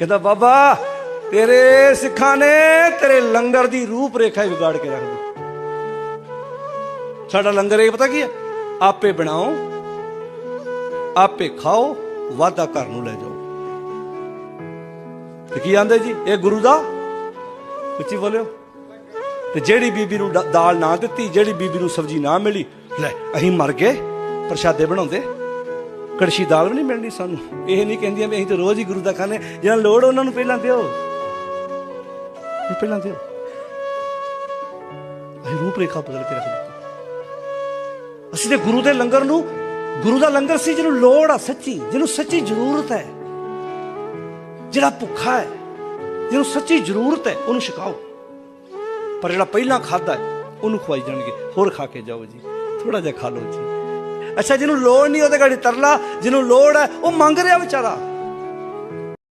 ਕਹਿੰਦਾ, ਬਾਬਾ, ਤੇਰੇ ਸਿੱਖਾਂ ਨੇ ਤੇਰੇ ਲੰਗਰ ਦੀ ਰੂਪ ਰੇਖਾ ਹੀ ਵਿਗਾੜ ਕੇ ਰੱਖ ਦਿੱਤੀ। ਸਾਡਾ ਲੰਗਰ ਇਹ ਪਤਾ ਕੀ ਹੈ? ਆਪੇ ਬਣਾਓ, ਆਪੇ ਖਾਓ ਵਾਦਾ ਘਰ ਨੂੰ ਲੈ ਜਾਓ। ਤੇ ਕੀ ਆਂਦੇ ਜੀ? ਇਹ ਗੁਰੂ ਦਾ? ਉੱਚੀ ਬੋਲਿਓ। ਤੇ ਜਿਹੜੀ ਬੀਬੀ ਨੂੰ ਦਾਲ ਨਾ ਦਿੱਤੀ, ਜਿਹੜੀ ਬੀਬੀ ਨੂੰ ਸਬਜ਼ੀ ਨਾ ਮਿਲੀ, ਲੈ, ਅਸੀਂ ਮਰ ਗਏ, ਪ੍ਰਸ਼ਾਦੇ ਬਣਾਉਂਦੇ। ਕੜਛੀ ਦਾਲ ਵੀ ਨਹੀਂ ਮਿਲਣੀ ਸਾਨੂੰ। ਇਹ ਨਹੀਂ ਕਹਿੰਦੀਆਂ ਵੀ ਅਸੀਂ ਤਾਂ ਰੋਜ਼ ਹੀ ਗੁਰੂ ਦਾ ਖਾਣੇ ਜਿਹਨਾਂ ਲੋੜ ਉਹਨਾਂ ਨੂੰ ਪਹਿਲਾਂ ਦਿਓ। ਪਹਿਲਾਂ ਦਿਓ। ਅਸੀਂ ਰੂਪ ਰੇਖਾ ਬਦਲ ਕੇ ਰੱਖ ਦਿੱਤੀ ਅਸੀਂ ਤੇ ਗੁਰੂ ਦੇ ਲੰਗਰ ਨੂੰ, ਗੁਰੂ ਦਾ ਲੰਗਰ ਸੀ ਜਿਹਨੂੰ ਲੋੜ ਆ ਸੱਚੀ, ਜਿਹਨੂੰ ਸੱਚੀ ਜ਼ਰੂਰਤ ਹੈ। ਜਿਹੜਾ ਭੁੱਖਾ ਹੈ, ਜਿਹਨੂੰ ਸੱਚੀ ਜ਼ਰੂਰਤ ਹੈ, ਉਹਨੂੰ ਛਕਾਓ। ਪਰ ਜਿਹੜਾ ਪਹਿਲਾਂ ਖਾਦਾ ਹੈ, ਉਹਨੂੰ ਖਵਾਈ ਜਾਣਗੇ। ਹੋਰ ਖਾ ਕੇ ਜਾਓ ਜੀ। ਥੋੜਾ ਜਿਹਾ ਖਾ ਲਓ ਜੀ। ਅੱਛਾ ਜਿਹਨੂੰ ਲੋੜ ਨਹੀਂ ਉਹਦੇ ਘੜੀ ਤਰਲਾ ਜਿਹਨੂੰ ਲੋੜ ਹੈ ਉਹ ਮੰਗ ਰਿਹਾ ਵਿਚਾਰਾ।